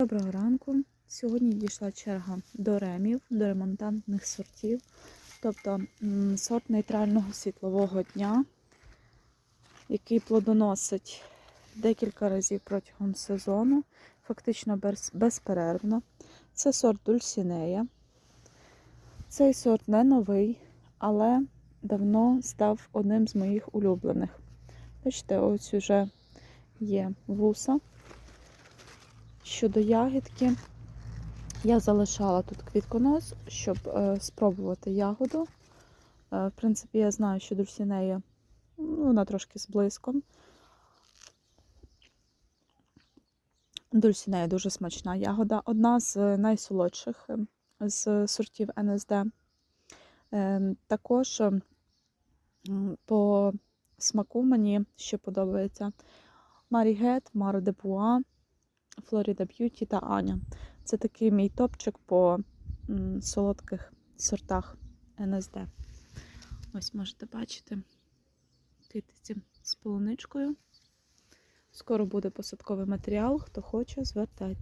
Доброго ранку. Сьогодні дійшла черга до ремів, до ремонтантних сортів, тобто сорт нейтрального світлового дня, який плодоносить декілька разів протягом сезону, фактично без, безперервно. Це сорт Дульсінея. Цей сорт не новий, але давно став одним з моїх улюблених. Бачите, ось уже є вуса. Щодо ягідки, я залишала тут квітконос, щоб е, спробувати ягоду. Е, в принципі, я знаю, що дульсінея ну, вона трошки з блиском. Дульсінея дуже смачна ягода. Одна з найсолодших е, з сортів НСД. Е, також е, по смаку мені ще подобається Марігет, Маро де Пуа. Флоріда Beauty та Аня. Це такий мій топчик по солодких сортах НСД. Ось можете бачити китиці з полуничкою. Скоро буде посадковий матеріал. Хто хоче, звертайте.